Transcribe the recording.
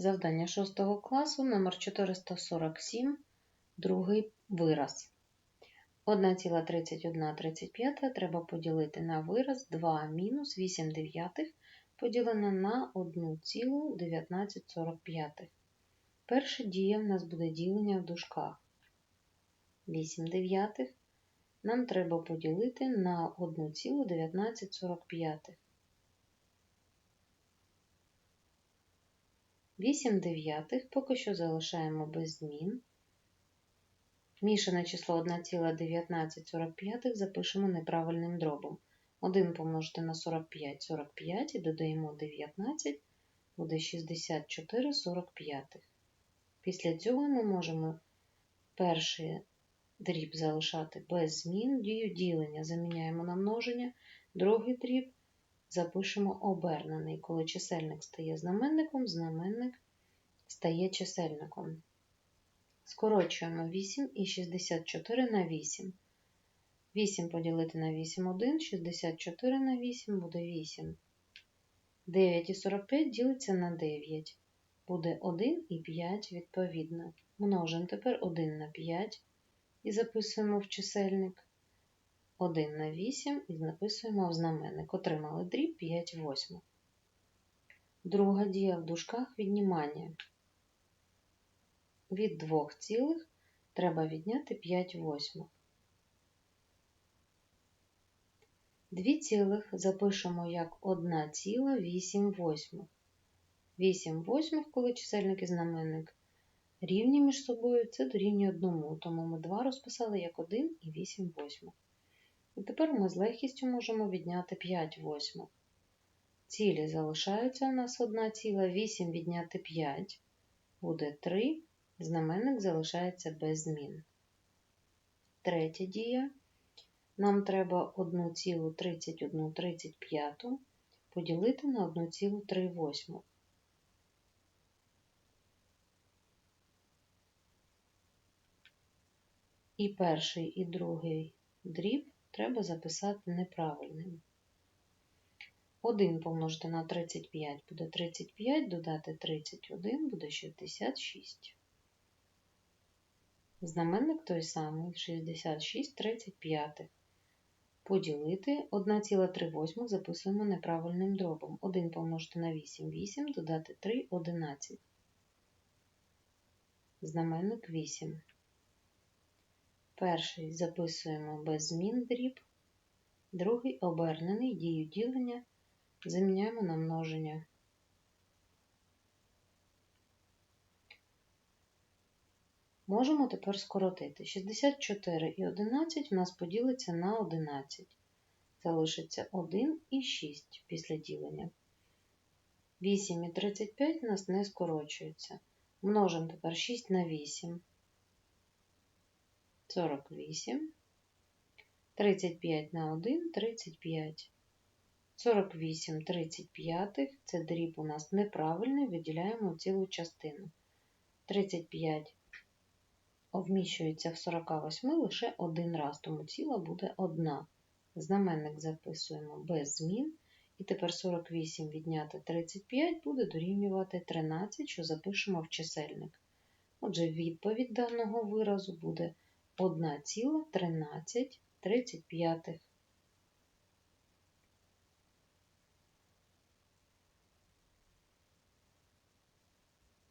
Завдання 6 класу номер 447, другий вираз. 1,3135 треба поділити на вираз 2 мінус 8 дев'ятих поділене на 1,1945. Перша дія в нас буде ділення в дужках. 8 дев'ятих нам треба поділити на 1,1945. 8 дев'ятих поки що залишаємо без змін. Мішане число 1,1945 запишемо неправильним дробом. 1 помножити на 45 45 і додаємо 19, буде 64 45. Після цього ми можемо перший дріб залишати без змін, дію ділення заміняємо на множення, другий дріб запишемо обернений. Коли чисельник стає знаменником, знаменник стає чисельником. Скорочуємо 8 і 64 на 8. 8 поділити на 8 1, 64 на 8 буде 8. 9 і 45 ділиться на 9. Буде 1 і 5 відповідно. Множимо тепер 1 на 5 і записуємо в чисельник. 1 на 8 і записуємо в знаменник. Отримали дріб 5 восьмих. Друга дія в дужках віднімання. Від 2 цілих треба відняти 5 восьмих. 2 цілих запишемо як 1 ціла 8 восьмих. 8 восьмих, коли чисельник і знаменник рівні між собою, це дорівнює 1, тому ми 2 розписали як 1 і 8 восьмих. І тепер ми з легкістю можемо відняти 5 восьмих. Цілі залишаються у нас 1 ціла, 8 відняти 5 буде 3, знаменник залишається без змін. Третя дія. Нам треба 1,3135 поділити на 1,38. І перший, і другий дріб треба записати неправильним. 1 помножити на 35 буде 35, додати 31 буде 66. Знаменник той самий 66 35. Поділити 1,38 записуємо неправильним дробом. 1 помножити на 8 8, додати 3 11. Знаменник 8. Перший записуємо без змін дріб, другий обернений дію ділення заміняємо на множення. Можемо тепер скоротити. 64 і 11 в нас поділиться на 11. Залишиться 1 і 6 після ділення. 8 і 35 у нас не скорочуються. Множимо тепер 6 на 8. 48. 35 на 1 35. 48 35 це дріб у нас неправильний, виділяємо цілу частину. 35 вміщується в 48 лише один раз, тому ціла буде одна. Знаменник записуємо без змін. І тепер 48 відняти 35 буде дорівнювати 13, що запишемо в чисельник. Отже, відповідь даного виразу буде 1,1335.